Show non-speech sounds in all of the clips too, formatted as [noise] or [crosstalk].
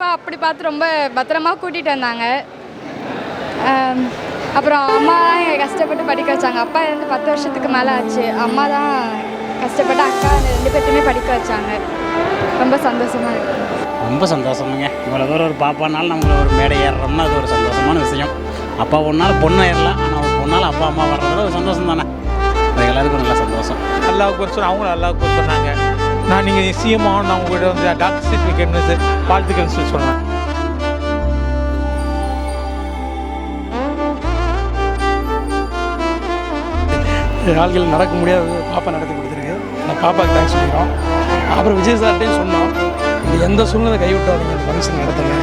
அப்பா அப்படி பார்த்து ரொம்ப பத்திரமா கூட்டிகிட்டு வந்தாங்க. அப்புறம் அம்மா தான் கஷ்டப்பட்டு படிக்க வச்சாங்க. அப்பா இருந்து பத்து வருஷத்துக்கு மேலே ஆச்சு. அம்மா தான் கஷ்டப்பட்டு அக்கா ரெண்டு பேர்த்தையுமே படிக்க வச்சாங்க. ரொம்ப சந்தோஷமாக இருக்கு. ரொம்ப சந்தோஷமுங்க. இவ்வளோ தூரம் ஒரு பாப்பானாலும் நம்மள ஒரு மேடை ஏறுறோம்னா அது ஒரு சந்தோஷமான விஷயம். அப்பா ஒன்றால் பொண்ணு ஏறலாம் ஆனால் ஒரு பொண்ணால் அப்பா அம்மா வர்றதுல ஒரு சந்தோஷம் தானே அது எல்லாருக்கும் நல்ல சந்தோஷம். அல்லாவுக்கு ஒரு சொன்ன அவங்களும் அல்லாவுக்கு ஒரு சொன்னாங்க. நான் நீங்கள் சிஎம் ஆகணும் நான் உங்கள்கிட்ட வந்து டாக்டர் சர்டிஃபிகேட்னு வைக்கணும்னு வாழ்த்துக்கள்னு சொல்லி சொன்னேன் வாழ்க்கையில் நடக்க முடியாத. பாப்பா நடத்தி கொடுத்துருக்கு. நான் பாப்பாவுக்கு தேங்க்ஸ் சொல்லிக்கிறோம். அப்புறம் விஜய் சார்ட்டையும் சொன்னோம். இது எந்த சூழ்நிலை கைவிட்டாதீங்க இந்த ஃபங்க்ஷன் நடத்துங்க.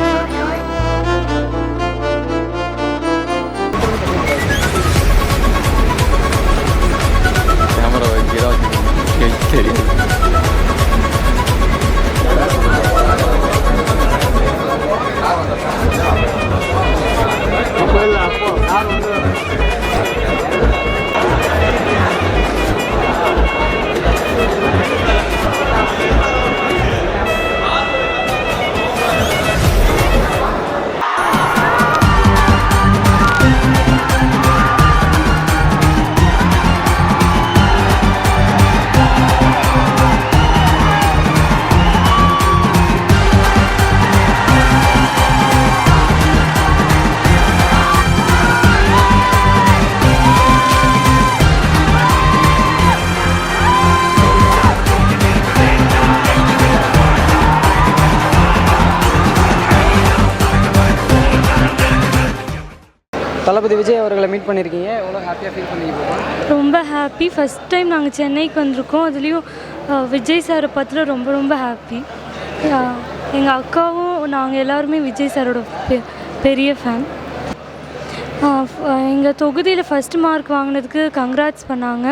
தளபதி விஜய் அவர்களை மீட் பண்ணியிருக்கீங்க எவ்வளோ ஹாப்பியாக ஃபீல் பண்ணிருக்கீங்க ரொம்ப ஹாப்பி ஃபஸ்ட் டைம் நாங்கள் சென்னைக்கு வந்திருக்கோம். அதுலேயும் விஜய் சாரை பார்த்துல ரொம்ப ரொம்ப ஹாப்பி எங்கள் அக்காவும் நாங்கள் எல்லாருமே விஜய் சாரோட பெ பெரிய ஃபேன் எங்கள் தொகுதியில் ஃபஸ்ட் மார்க் வாங்கினதுக்கு கங்க்ராட்ஸ் பண்ணாங்க.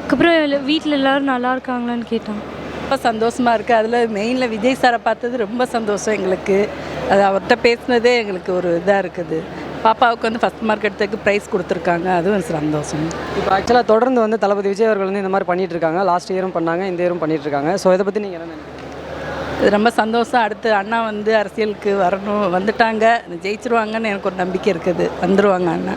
அதுக்கப்புறம் வீட்டில் எல்லோரும் நல்லா இருக்காங்களான்னு கேட்டாங்க. ரொம்ப சந்தோஷமாக இருக்குது அதில் மெயினில் விஜய் சாரை பார்த்தது ரொம்ப சந்தோஷம் எங்களுக்கு. அது அவர்கிட்ட பேசினதே எங்களுக்கு ஒரு இதாக இருக்குது. பாப்பாவுக்கு வந்து ஃபஸ்ட் மார்க் எடுத்ததுக்கு ப்ரைஸ் கொடுத்துருக்காங்க. அதுவும் சந்தோஷம். இப்போ ஆக்சுவலாக தொடர்ந்து வந்து தளபதி விஜய் அவர்கள் வந்து இந்த மாதிரி பண்ணிட்டு இருக்காங்க. லாஸ்ட் இயரும் பண்ணாங்க இந்த இயரும் பண்ணிட்டு இருக்காங்க. ஸோ இதை பற்றி நீங்கள் என்ன நினைக்கிறீங்க? இது ரொம்ப சந்தோஷம். அடுத்து அண்ணா வந்து அரசியலுக்கு வரணும் வந்துட்டாங்க. ஜெயிச்சிருவாங்கன்னு எனக்கு ஒரு நம்பிக்கை இருக்குது. வந்துருவாங்க அண்ணா.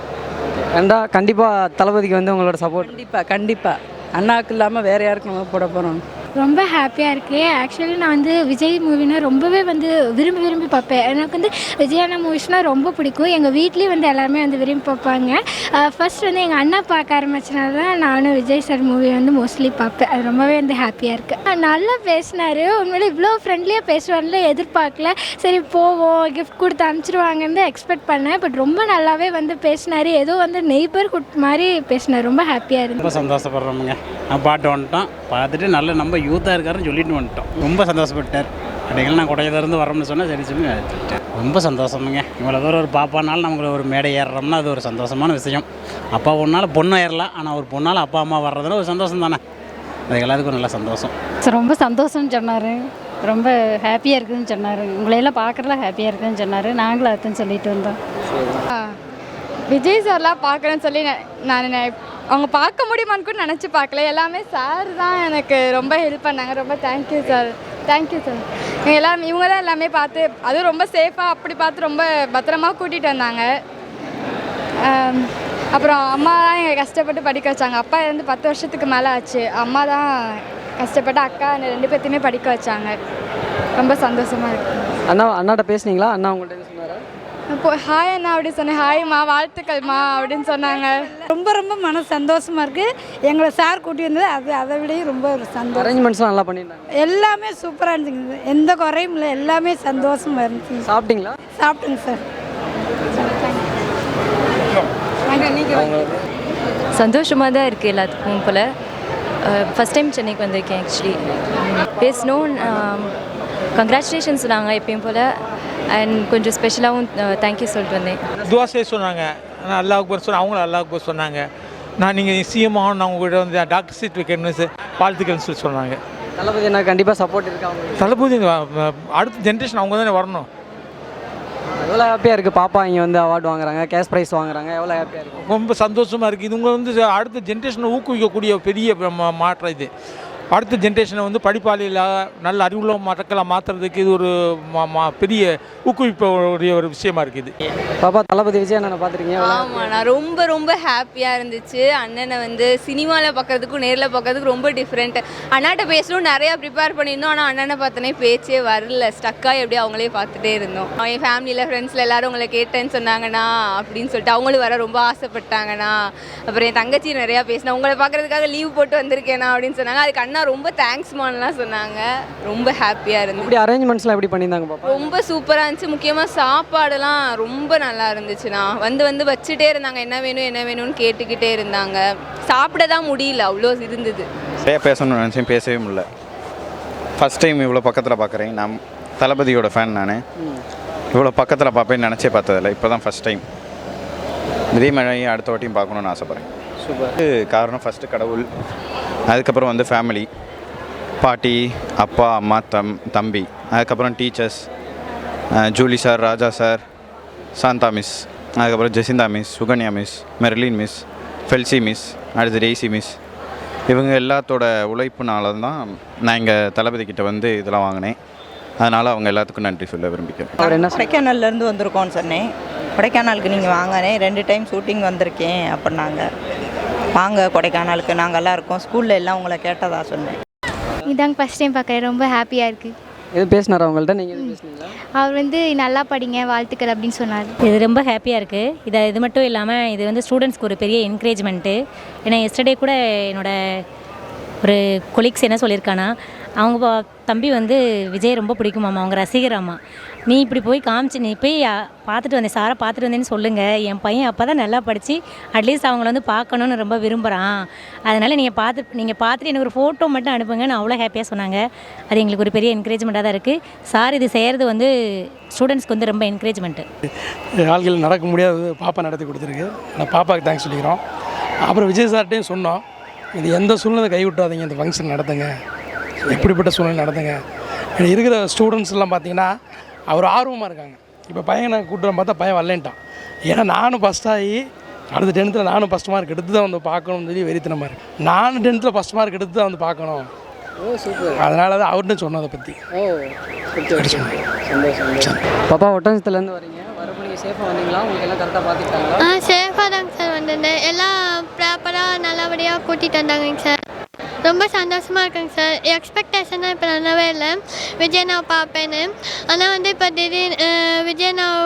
கண்டா கண்டிப்பாக தளபதிக்கு வந்து உங்களோட சப்போர்ட் கண்டிப்பாக கண்டிப்பாக அண்ணாவுக்கு இல்லாமல் வேறு யாருக்கு நம்ம போட போகிறோம் ரொம்ப ஹாப்பியாக இருக்குது ஆக்சுவலி நான் வந்து விஜய் மூவினா ரொம்பவே வந்து விரும்பி விரும்பி பார்ப்பேன். எனக்கு வந்து விஜயான மூவிஸ்னால் ரொம்ப பிடிக்கும். எங்கள் வீட்லேயும் வந்து எல்லாருமே வந்து விரும்பி பார்ப்பாங்க. ஃபஸ்ட் வந்து எங்கள் அண்ணா பார்க்க ஆரம்பிச்சனால தான் நானும் விஜய் சார் மூவி வந்து மோஸ்ட்லி பார்ப்பேன். அது ரொம்பவே வந்து ஹாப்பியாக இருக்குது நல்லா பேசினார். உண்மையிலே இவ்வளோ ஃப்ரெண்ட்லியாக பேசுவார்ல எதிர்பார்க்கல. சரி போவோம். கிஃப்ட் கொடுத்து அனுப்பிச்சிருவாங்கன்னு எக்ஸ்பெக்ட் பண்ணேன். பட் ரொம்ப நல்லாவே வந்து பேசினார். ஏதோ வந்து நெய்பர்ஹுட் மாதிரி பேசினார். ரொம்ப ஹாப்பியாக இருந்தது ரொம்ப சந்தோஷப்படுறோமுங்க. பாட்டு வந்துட்டோம். பார்த்துட்டு நல்ல நம்ம யூத்தாக இருக்காருன்னு சொல்லிட்டு வந்துட்டோம். ரொம்ப சந்தோஷப்பட்டார். அப்படிங்கிற நான் குடையிலேருந்து வரோம்னு சொன்னால் சரி சொல்லி எடுத்துக்கிட்டேன். ரொம்ப சந்தோஷமுங்க. இவ்வளோ தூரம் ஒரு பாப்பானாலும் நமக்கு ஒரு மேடை ஏறுறோம்னா அது ஒரு சந்தோஷமான விஷயம். அப்பா ஒன்றால் பொண்ணு ஏறலாம் ஆனால் ஒரு பொண்ணால் அப்பா அம்மா வர்றதுல ஒரு சந்தோஷம் தானே. அது எல்லாத்துக்கும் நல்ல சந்தோஷம். சார் ரொம்ப சந்தோஷம்னு சொன்னார். ரொம்ப ஹாப்பியாக இருக்குதுன்னு சொன்னார். உங்களையெல்லாம் பார்க்குறதுல ஹாப்பியாக இருக்குதுன்னு சொன்னார். நாங்களும் அதுன்னு சொல்லிட்டு வந்தோம். விஜய் சார்லாம் பார்க்குறேன்னு சொல்லி நான் அவங்க பார்க்க முடியுமான்னு கூட நினச்சி பார்க்கல. எல்லாமே சார் தான் எனக்கு ரொம்ப ஹெல்ப் பண்ணாங்க. ரொம்ப தேங்க்யூ சார் தேங்க்யூ சார் எல்லாம் இவங்க தான் எல்லாமே பார்த்து அதுவும் ரொம்ப சேஃபாக அப்படி பார்த்து ரொம்ப பத்திரமா கூட்டிகிட்டு வந்தாங்க. அப்புறம் அம்மா தான் எங்கள் கஷ்டப்பட்டு படிக்க வச்சாங்க. அப்பா இருந்து பத்து வருஷத்துக்கு மேலே ஆச்சு. அம்மா தான் கஷ்டப்பட்டு அக்கா ரெண்டு பேர்த்தையுமே படிக்க வச்சாங்க. ரொம்ப சந்தோஷமாக இருக்கு. அண்ணா அண்ணாட்ட பேசுனீங்களா? அண்ணா உங்கள்கிட்ட சொன்னாரா? இப்போ ஹாய் அண்ணா அப்படி சொன்னேன். ஹாய்மா வாழ்த்துக்கள்மா அப்படின்னு சொன்னாங்க. ரொம்ப ரொம்ப மன சந்தோஷமாக இருக்குது எங்களை சார் கூட்டி வந்தது அது அதை விடையும் ரொம்ப ஒரு சந்தோஷம். அரேஞ்ச்மெண்ட்ஸ்லாம் நல்லா பண்ணியிருந்தாங்க. எல்லாமே சூப்பராக இருந்துச்சுங்க எந்த குறையும் இல்லை. எல்லாமே சந்தோஷமாக இருந்துச்சு. சாப்பிட்டீங்களா? சாப்பிட்டுங்க சார். சந்தோஷமாக தான் இருக்குது எல்லாத்துக்கும் போல். ஃபஸ்ட் டைம் சென்னைக்கு வந்திருக்கேன் ஆக்சுவலி பேசணும் கங்க்ராச்சுலேஷன்ஸ் சொன்னாங்க எப்பயும் போல். அண்ட் கொஞ்சம் ஸ்பெஷலாகவும் தேங்க்யூ சொல்லிட்டு வந்தேன். துவா செய்ய சொன்னாங்க. ஆனால் அல்லாவுக்கு ஒரு சொன்ன அவங்களும் அல்லாவுக்கு ஒரு சொன்னாங்க. நான் நீங்கள் சிஎம் ஆகணும் நான் உங்கள்கிட்ட வந்து டாக்டர் சீட் வைக்கணும்னு வாழ்த்துக்கள்னு சொல்லி சொன்னாங்க. தளபதி என்ன கண்டிப்பாக சப்போர்ட் இருக்கா அவங்களுக்கு தளபதி அடுத்த ஜென்ரேஷன் அவங்க தானே வரணும். எவ்வளோ ஹாப்பியாக இருக்குது பாப்பா இங்கே வந்து அவார்டு வாங்குறாங்க கேஷ் ப்ரைஸ் வாங்குறாங்க எவ்வளோ ஹாப்பியாக இருக்குது ரொம்ப சந்தோஷமாக இருக்குது இதுங்க வந்து அடுத்த ஜென்ரேஷனை ஊக்குவிக்கக்கூடிய பெரிய மாற்றம் இது. அடுத்த ஜென்ரேஷனை வந்து படிப்பாளியில் நல்ல அறிவுள்ள மக்களை மாற்றுறதுக்கு இது ஒரு பெரிய ஊக்குவிப்பு உடைய ஒரு விஷயமா இருக்குது. பாப்பா தளபதி விஜய் அண்ணனை பார்த்துருக்கீங்க ஆமாம் நான் ரொம்ப ரொம்ப ஹாப்பியாக இருந்துச்சு. அண்ணனை வந்து சினிமாவில் பார்க்கறதுக்கும் நேரில் பார்க்கறதுக்கும் ரொம்ப டிஃப்ரெண்ட் அண்ணாட்ட பேசணும் நிறையா ப்ரிப்பேர் பண்ணியிருந்தோம். ஆனால் அண்ணனை பார்த்தோன்னே பேச்சே வரல. ஸ்டக்காக எப்படி அவங்களே பார்த்துட்டே இருந்தோம். என் ஃபேமிலியில் ஃப்ரெண்ட்ஸில் எல்லாரும் உங்களை கேட்டேன்னு சொன்னாங்கண்ணா அப்படின்னு சொல்லிட்டு அவங்களும் வர ரொம்ப ஆசைப்பட்டாங்கண்ணா. அப்புறம் என் தங்கச்சி நிறையா பேசினா உங்களை பார்க்கறதுக்காக லீவ் போட்டு வந்திருக்கேண்ணா அப்படின்னு சொன்னாங்க. அதுக்கு அண்ணா ரொம்ப தேங்க்ஸ்மான்லாம் சொன்னாங்க. ரொம்ப ஹாப்பியாக இருந்துச்சு எப்படி அரேஞ்ச்மெண்ட்ஸ்லாம் எப்படி பண்ணியிருந்தாங்க பாப்பா? ரொம்ப சூப்பராக இருந்துச்சு. முக்கியமாக சாப்பாடுலாம் ரொம்ப நல்லா இருந்துச்சுண்ணா. வந்து வந்து வச்சுட்டே இருந்தாங்க. என்ன வேணும் என்ன வேணும்னு கேட்டுக்கிட்டே இருந்தாங்க. சாப்பிட தான் முடியல. அவ்வளோ இருந்தது. நிறைய பேசணும்னு நினச்சேன். பேசவே முடியல. ஃபஸ்ட் டைம் இவ்வளோ பக்கத்தில் பார்க்குறேன் நான் தளபதியோட ஃபேன் நான். இவ்வளோ பக்கத்தில் பார்ப்பேன்னு நினச்சே பார்த்ததில்ல. இப்போ தான் ஃபஸ்ட் டைம் இதே மாதிரி அடுத்த வாட்டியும் பார்க்கணுன்னு ஆசைப்பட்றேன். சூப்பர். காரணம் ஃபஸ்ட்டு கடவுள். அதுக்கப்புறம் வந்து ஃபேமிலி பாட்டி அப்பா அம்மா தம் தம்பி. அதுக்கப்புறம் teachers Julie sir Raja sir Shantha miss அதுக்கப்புறம் Jacinta miss Sukanya miss Merlin miss Felcy miss அடுத்து டெய்சி மிஸ் இவங்க எல்லாத்தோட உழைப்புனால தான் நான் இங்கே தளபதி கிட்ட வந்து இதெல்லாம் வாங்கினேன். அதனால் அவங்க எல்லாத்துக்கும் நன்றி சொல்ல விரும்பிக்கிறேன். அவர் என்ன கொடைக்கானல்லேருந்து வந்திருக்கோம்னு சொன்னேன். கொடைக்கானலுக்கு நீங்கள் வாங்கினேன். ரெண்டு டைம் ஷூட்டிங் வந்திருக்கேன் அப்படின்னாங்க. வாங்க கொடைக்கானலுக்கு நாங்கள்லாம் இருக்கோம். ஸ்கூலில் எல்லாம் உங்களை கேட்டதா சொன்னேன். இதாங்க ஃபஸ்ட் டைம் பார்க்குறேன் ரொம்ப ஹாப்பியாக இருக்குது எதுவும் பேசினாரா உங்கள்கிட்ட நீங்கள் அவர் வந்து நல்லா படிங்க வாழ்த்துக்கள் அப்படின்னு சொன்னார். இது ரொம்ப ஹாப்பியாக இருக்குது இதை இது மட்டும் இல்லாமல் இது வந்து ஸ்டூடெண்ட்ஸ்க்கு ஒரு பெரிய என்கரேஜ்மெண்ட்டு ஏன்னா எஸ்டர்டே கூட என்னோட ஒரு கொலீக்ஸ் என்ன சொல்லியிருக்கானா அவங்க பா- தம்பி வந்து விஜய் ரொம்ப பிடிக்குமாம்மா அவங்க ரசிகராம்மா. நீ இப்படி போய் காமிச்சு நீ போய் பார்த்துட்டு வந்தேன் சாரை பார்த்துட்டு வந்தேன்னு சொல்லுங்கள் என் பையன் அப்போ தான் நல்லா படித்து அட்லீஸ்ட் அவங்கள வந்து பார்க்கணுன்னு ரொம்ப விரும்புகிறான் அதனால் நீங்கள் பார்த்து நீங்கள் பார்த்துட்டு எனக்கு ஒரு ஃபோட்டோ மட்டும் அனுப்புங்கன்னு அவ்வளோ ஹாப்பியாக சொன்னாங்க. அது எங்களுக்கு ஒரு பெரிய என்கரேஜ்மெண்ட்டாக தான் இருக்குது சார் இது செய்கிறது வந்து ஸ்டூடெண்ட்ஸ்க்கு வந்து ரொம்ப என்கரேஜ்மெண்ட்டு ஆள்கள் நடக்க முடியாது பாப்பா நடத்தி கொடுத்துருக்கு. நான் பாப்பாவுக்கு தேங்க்ஸ் சொல்லிக்கிறோம். அப்புறம் விஜய் சார்ட்டையும் சொன்னோம். இது எந்த சூழ்நிலை கைவிட்டாதீங்க இந்த ஃபங்க்ஷன் நடத்துங்க. எப்படிப்பட்ட சூழ்நிலை நடத்துங்க. இருக்கிற ஸ்டூடெண்ட்ஸ் எல்லாம் பார்த்தீங்கன்னா அவர் ஆர்வமாக இருக்காங்க. இப்போ பையனை கூட்டுறோம் பார்த்தா பையன் வரலேன்ட்டான். ஏன்னா நானும் ஃபஸ்ட் ஆகி அடுத்த டென்த்தில் நானும் ஃபஸ்ட் மார்க் எடுத்து தான் வந்து பார்க்கணும்னு சொல்லி வெறித்தனமாக இருக்கு. நானும் டென்த்தில் ஃபஸ்ட் மார்க் எடுத்து தான் வந்து பார்க்கணும். ஓ சூப்பர் அதனால தான் அவர்கிட்ட சொன்னதை பற்றி ஓ சந்தோஷம் சந்தோஷம். பாப்பா ஒட்டஞ்சத்துலேருந்து வரீங்க. வரப்போ நீங்கள் சேஃபாக வந்தீங்களா? உங்களுக்கு எல்லாம் கரெக்டாக பார்த்துக்கிட்டாங்களா ஆ சேஃபாக தாங்க வந்திருந்தேன். எல்லாம் ப்ராப்பராக நல்லபடியாக கூட்டிகிட்டு வந்தாங்க சார் ரொம்ப சந்தோஷமாக இருக்குங்க சார் எக்ஸ்பெக்டேஷன் இப்போ நல்லாவே இல்லை. விஜய் நான் பார்ப்பேன்னு. ஆனால் வந்து இப்போ திடீர்னு விஜய் நான்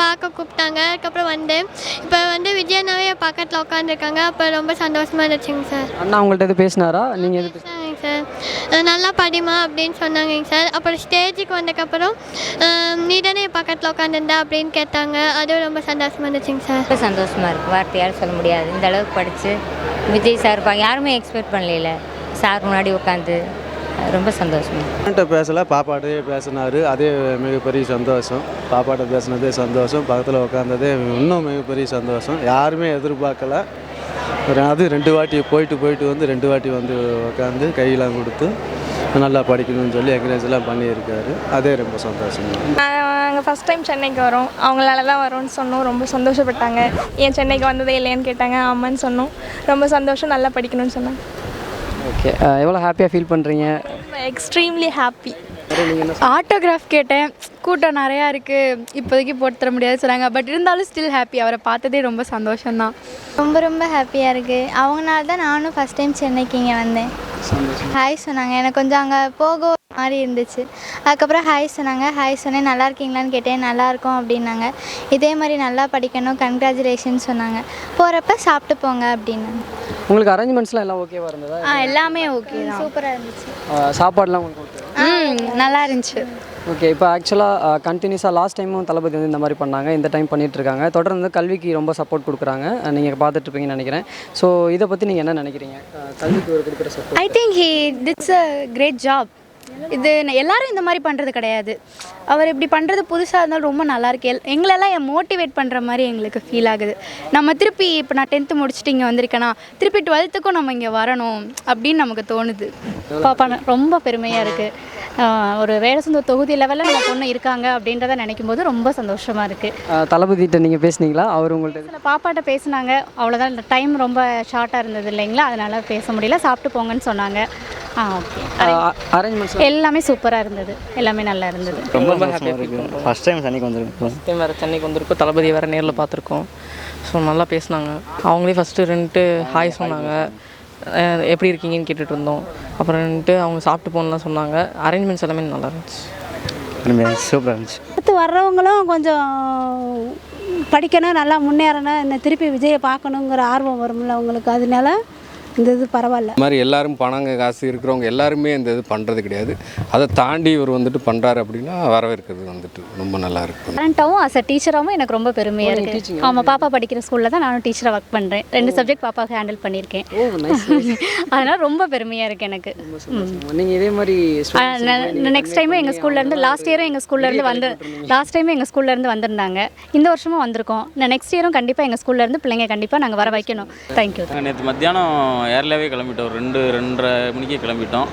பார்க்க கூப்பிட்டாங்க. அதுக்கப்புறம் வந்து இப்போ வந்து விஜயனாவே பக்கத்தில் உட்காந்துருக்காங்க அப்போ ரொம்ப சந்தோஷமாக இருந்துச்சுங்க சார் அண்ணா உங்கள்கிட்ட எது பேசினாரா? நீங்கள் எது சொன்னாங்க சார் நல்லா படிமா அப்படின்னு சொன்னாங்க சார். அப்புறம் ஸ்டேஜுக்கு வந்ததுக்கப்புறம் அஹ் நீ தானே என் பக்கத்தில் உட்காந்துருந்தா அப்படின்னு கேட்டாங்க. அதுவும் ரொம்ப சந்தோஷமாக இருந்துச்சுங்க சார். ரொம்ப சந்தோஷமாக இருக்குது வார்த்தையால் சொல்ல முடியாது. இந்த அளவுக்கு படித்து விஜய் சார் பா யாருமே எக்ஸ்பெக்ட் பண்ணல சார் முன்னாடி உட்காந்து ரொம்ப சந்தோஷமா பேசல. பாப்பாட்டே பேசினார். அதே மிகப்பெரிய சந்தோஷம். பாப்பாட்ட பேசினதே சந்தோஷம். பக்கத்தில் உட்காந்ததே இன்னும் மிகப்பெரிய சந்தோஷம். யாருமே எதிர்பார்க்கல. அது ரெண்டு வாட்டி போயிட்டு போயிட்டு வந்து ரெண்டு வாட்டி வந்து உட்காந்து கையெல்லாம் கொடுத்து நல்லா படிக்கணும்னு சொல்லி என்கரேஜ் எல்லாம் பண்ணியிருக்காரு. அதே ரொம்ப சந்தோஷம் நாங்கள் ஃபஸ்ட் டைம் சென்னைக்கு வரோம். அவங்களால தான் வரோம்னு சொன்னோம். ரொம்ப சந்தோஷப்பட்டாங்க. ஏன் சென்னைக்கு வந்ததே இல்லையான்னு கேட்டாங்க. ஆமான்னு சொன்னோம். ரொம்ப சந்தோஷம். நல்லா படிக்கணும்னு சொன்னாங்க. ஓகே எவ்வளோ ஹாப்பியாக ஃபீல் பண்ணுறீங்க எக்ஸ்ட்ரீம்லி ஹாப்பி ஆட்டோகிராஃப் கேட்டேன். கூட்டம் நிறையா இருக்குது இப்போதைக்கு போட்டு தர முடியாது சொன்னாங்க. பட் இருந்தாலும் ஸ்டில் ஹாப்பி அவரை பார்த்ததே ரொம்ப சந்தோஷம்தான். ரொம்ப ரொம்ப ஹாப்பியாக இருக்குது அவங்கனால தான் நானும் ஃபஸ்ட் டைம் சென்னைக்கு இங்கே வந்தேன். ஹாய் சொன்னாங்க. எனக்கு கொஞ்சம் அங்கே போக மாதிரி இருந்துச்சு. அதுக்கப்புறம் ஹாய் சொன்னாங்க. ஹாய் சொன்னேன். நல்லா இருக்கீங்களான்னு கேட்டேன். நல்லா இருக்கோம் அப்படின்னாங்க. இதே மாதிரி நல்லா படிக்கணும். கங்க்ராச்சுலேஷன் சொன்னாங்க. போகிறப்ப சாப்பிட்டு போங்க அப்படின்னாங்க. உங்களுக்கு அரேஞ்ச்மெண்ட்ஸ்லாம் எல்லாம் ஓகேவா இருந்ததா? ஆ எல்லாமே ஓகே சூப்பராக இருந்துச்சு. சாப்பாடுலாம் உங்களுக்கு ஓகே ம் நல்லா இருந்துச்சு. ஓகே இப்போ ஆக்சுவலாக கண்டினியூஸாக லாஸ்ட் டைமும் தளபதி வந்து இந்த மாதிரி பண்ணாங்க. இந்த டைம் பண்ணிட்டு இருக்காங்க. தொடர்ந்து கல்விக்கு ரொம்ப சப்போர்ட் கொடுக்குறாங்க. நீங்கள் பார்த்துட்டு இருப்பீங்கன்னு நினைக்கிறேன். ஸோ இதை பற்றி நீங்கள் என்ன நினைக்கிறீங்க? கல்விக்கு ஒரு கொடுக்குற support I think he did a great job இது எல்லாரும் இந்த மாதிரி பண்ணுறது கிடையாது. அவர் இப்படி பண்ணுறது புதுசாக இருந்தாலும் ரொம்ப நல்லா இருக்கு. எல் எங்களெல்லாம் மோட்டிவேட் பண்ணுற மாதிரி எங்களுக்கு ஃபீல் ஆகுது. நம்ம திருப்பி இப்போ நான் டென்த்து முடிச்சுட்டு இங்கே வந்திருக்கேனா திருப்பி டுவெல்த்துக்கும் நம்ம இங்கே வரணும் அப்படின்னு நமக்கு தோணுது. பாப்பா ரொம்ப பெருமையாக இருக்குது ஒரு வேடசுந்தர் தொகுதி லெவலில் நம்ம பொண்ணு இருக்காங்க அப்படின்றத நினைக்கும் போது ரொம்ப சந்தோஷமாக இருக்குது தளபதிகிட்ட நீங்கள் பேசுனீங்களா? அவர் உங்கள்கிட்ட பாப்பாட்ட பேசினாங்க. அவ்வளோதான் டைம் ரொம்ப ஷார்ட்டாக இருந்தது இல்லைங்களா? அதனால் பேச முடியல. சாப்பிட்டு போங்கன்னு சொன்னாங்க. ஆ ஓகே. அரேஞ்ச்மெண்ட்ஸ் எல்லாமே சூப்பராக இருந்தது. எல்லாமே நல்லா இருந்தது. ரொம்ப சந்தோஷமாக இருக்குது ஃபஸ்ட் டைம் சென்னைக்கு வந்திருக்கோம். டைம் வேறு சென்னைக்கு வந்திருக்கோம். தளபதி வேறு நேரில் பார்த்துருக்கோம். ஸோ நல்லா பேசினாங்க. அவங்களே ஃபஸ்ட்டு ரெண்டு ஹாய் சொன்னாங்க. எப்படி இருக்கீங்கன்னு கேட்டுட்டு இருந்தோம். அப்புறம் ரெண்டு அவங்க சாப்பிட்டு போகணும்லாம் சொன்னாங்க. அரேஞ்ச்மெண்ட்ஸ் எல்லாமே நல்லா இருந்துச்சு. சூப்பராக இருந்துச்சு. அடுத்து வர்றவங்களும் கொஞ்சம் படிக்கணும் நல்லா முன்னேறணும் இந்த திருப்பி விஜயை பார்க்கணுங்கிற ஆர்வம் வரும்ல அவங்களுக்கு. அதனால இந்த இது பரவாயில்ல. இந்த மாதிரி எல்லாரும் பணங்க காசு இருக்கிறவங்க எல்லாருமே இந்த இது பண்ணுறது கிடையாது. அதை தாண்டி இவர் வந்துட்டு பண்ணுறாரு அப்படின்னா வரவேற்கிறது வந்துட்டு ரொம்ப நல்லா இருக்கு கரண்ட்டாகவும் அஸ் அ டீச்சராகவும் எனக்கு ரொம்ப பெருமையாக இருக்குது ஆமாம் பாப்பா படிக்கிற ஸ்கூலில் தான் நானும் டீச்சராக ஒர்க் பண்ணுறேன் ரெண்டு சப்ஜெக்ட் பாப்பாவுக்கு ஹேண்டில் பண்ணியிருக்கேன். [laughs] அதனால் ரொம்ப பெருமையாக இருக்குது எனக்கு. நீங்கள் இதே மாதிரி நெக்ஸ்ட் டைமும் எங்கள் ஸ்கூல்லேருந்து லாஸ்ட் இயரும் எங்கள் ஸ்கூல்லேருந்து வந்து லாஸ்ட் டைமும் எங்கள் ஸ்கூல்லேருந்து வந்திருந்தாங்க. இந்த வருஷமும் வந்திருக்கோம். நெக்ஸ்ட் இயரும் கண்டிப்பாக எங்கள் ஸ்கூல்லேருந்து பிள்ளைங்க கண்டிப்பாக நாங்கள் வர வைக்கணும். தேங்க்யூ நேற்று மத்தியானம் ஏர்லேயே கிளம்பிட்டோம். ரெண்டு ரெண்டரை மணிக்கு கிளம்பிட்டோம்.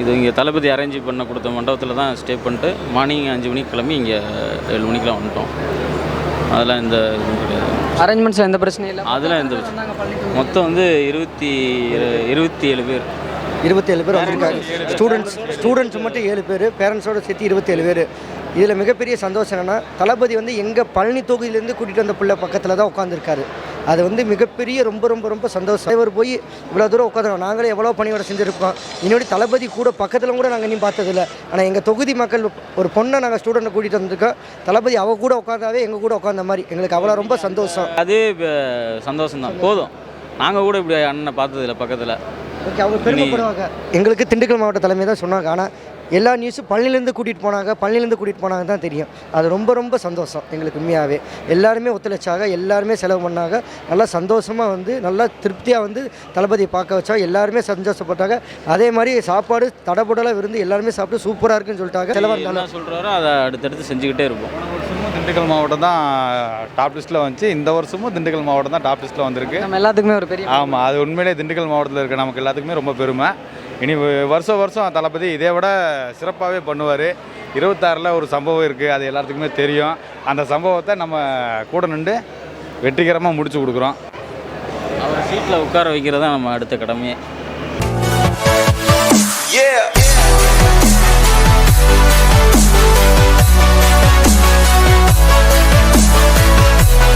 இது இங்கே தளபதி அரேஞ்ச் பண்ண கொடுத்த மண்டபத்தில் தான் ஸ்டே பண்ணிட்டு மார்னிங் அஞ்சு மணிக்கு கிளம்பி இங்கே ஏழு மணிக்கெலாம் வந்துட்டோம். அதெல்லாம் கிடையாது. அரேஞ்ச்மெண்ட்ஸ் எந்த பிரச்சனையும் இல்லை அதெல்லாம் எந்த மொத்தம் வந்து இருபத்தி இருபத்தி ஏழு பேர். இருபத்தேழு பேர் வந்திருக்காங்க. ஸ்டூடெண்ட்ஸ் ஸ்டூடெண்ட்ஸ் மட்டும் ஏழு பேர் பேரண்ட்ஸோட சேர்த்து இருபத்தேழு பேர். இதில் மிகப்பெரிய சந்தோஷம் என்னென்னா தளபதி வந்து எங்கள் பழனி தொகுதியிலேருந்து கூட்டிகிட்டு வந்த பிள்ளை பக்கத்தில் தான் உட்காந்துருக்காரு அது வந்து மிகப்பெரிய ரொம்ப ரொம்ப ரொம்ப சந்தோஷம். இவர் போய் இவ்வளோ தூரம் உட்காந்துருக்கோம் நாங்களே எவ்வளோ பணியோட செஞ்சுருக்கோம். இன்னொரு தளபதி கூட பக்கத்தில் கூட நாங்கள் இன்னும் பார்த்ததில்ல. ஆனால் எங்கள் தொகுதி மக்கள் ஒரு பொண்ணை நாங்கள் ஸ்டூடெண்ட்டை கூட்டிகிட்டு வந்திருக்கோம். தளபதி அவ கூட உட்காந்தாவே எங்கள் கூட உட்காந்த மாதிரி. எங்களுக்கு அவ்வளோ ரொம்ப சந்தோஷம். அதே சந்தோஷம் தான் போதும். நாங்கள் கூட இப்படி அண்ணனை பார்த்ததில்ல பக்கத்தில். ஓகே அவங்க பெருமைப்படுவாங்க. எங்களுக்கு திண்டுக்கல் மாவட்ட தலைமை தான் சொன்னாங்க. ஆனால் எல்லா நியூஸும் பள்ளியிலேருந்து கூட்டிகிட்டு போனாங்க பள்ளியிலேருந்து கூட்டிகிட்டு போனாங்க தான் தெரியும். அது ரொம்ப ரொம்ப சந்தோஷம் எங்களுக்கு உண்மையாகவே எல்லாருமே ஒத்துழைச்சாங்க எல்லாருமே செலவு பண்ணாங்க. நல்லா சந்தோஷமாக வந்து நல்லா திருப்தியாக வந்து தளபதியை பார்க்க வச்சா எல்லாருமே சந்தோஷப்பட்டாங்க. அதே மாதிரி சாப்பாடு தடபுடலாக விருந்து எல்லாருமே சாப்பிட்டு சூப்பராக இருக்குன்னு சொல்லிட்டாங்க. செலவாக சொல்கிறாரோ அதை அடுத்தடுத்து செஞ்சுக்கிட்டே இருப்போம். திண்டுக்கல் மாவட்டம் தான் டாப் லிஸ்ட்டில் வந்துச்சு. இந்த வருஷமும் திண்டுக்கல் மாவட்டம் தான் டாப் லிஸ்ட்டில் வந்திருக்கு. நம்ம எல்லாத்துக்குமே ஒரு பெரிய ஆமாம் அது உண்மையிலே திண்டுக்கல் மாவட்டத்தில் இருக்க நமக்கு எல்லாத்துக்குமே ரொம்ப பெருமை. இனி வருஷம் வருஷம் தளபதி இதை விட சிறப்பாகவே பண்ணுவார். இருபத்தாறில் ஒரு சம்பவம் இருக்குது அது எல்லாத்துக்குமே தெரியும். அந்த சம்பவத்தை நம்ம கூட நின்று வெற்றிகரமாக முடிச்சு கொடுக்குறோம். அவர் சீட்டில் உட்கார வைக்கிறது தான் நம்ம அடுத்த கடமையே.